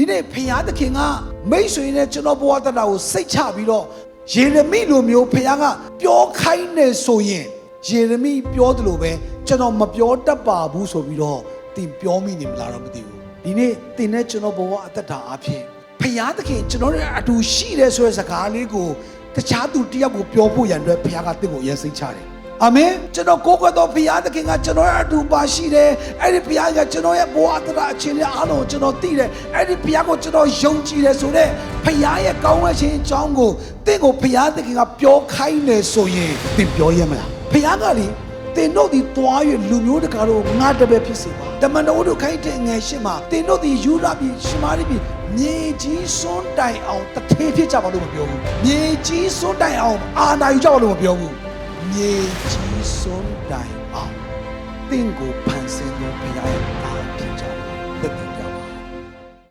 ဒီနေ့ဖခင်သခင်ကမိတ်ဆွေနဲ့ကျွန်တော်ဘဝတတာကိုစိတ်ချပြီးတော့ယေရမိလိုမျိုးဖခင်ကပြောခိုင်းနေဆိုရင်ယေရမိပြောတယ်လို့ပဲကျွန်တော်မပြောတတ်ပါဘူးဆိုပြီးတော့တင်ပြောမိနေမလားတော့မသိဘူးဒီနေ့တင်နဲ့ကျွန်တော်ဘဝအသက်တာအဖြစ်ဖခင်သခင်ကျွန်တော်တို့အတူရှိတယ်ဆိုတဲ့စကားလေးကိုတခြားသူတယောက်ကိုပြောဖို့ရန်အတွက်ဖခင်ကတင့်ကိုအရင်စိတ်ချတယ် အာမင်ကျွန်တော်ကိုယ်ကတော့ဘုရားသခင်ကကျွန်တော်ရဲ့အတူပါရှိတယ်အဲ့ဒီဘုရားကကျွန်တော်ရဲ့ဘဝအတ္တအခြေအနေအားလုံးကိုကျွန်တော်သိတယ်အဲ့ဒီဘုရားကိုကျွန်တော်ယုံကြည်တယ်ဆိုတော့ဘုရားရဲ့ကောင်းဝဲခြင်းအကြောင်းကိုတင့်ကိုဘုရားသခင်ကပြောခိုင်းတယ်ဆိုရင်သင်ပြောရမလားဘုရားကလေတင်တို့ဒီတွားရလူမျိုးတကာတို့ငါတပည့်ဖြစ်စေပါတမန်တော်တို့ခိုင်းတဲ့ငယ်ရှင်းမှာတင်တို့ဒီယူလာပြီးရှမာရိပြီးမြေကြီးစွန်းတိုင်အောင်တထေးဖြစ်ကြပါလို့မပြောဘူးမြေကြီးစွန်းတိုင်အောင်အာနာယူကြပါလို့မပြောဘူး မြေကြီးဆုံးတိုင်အောင်တင့်ကိုဖန်ဆင်းသောဘုရားရဲ့အားဖြင့်ကြောင့်တည်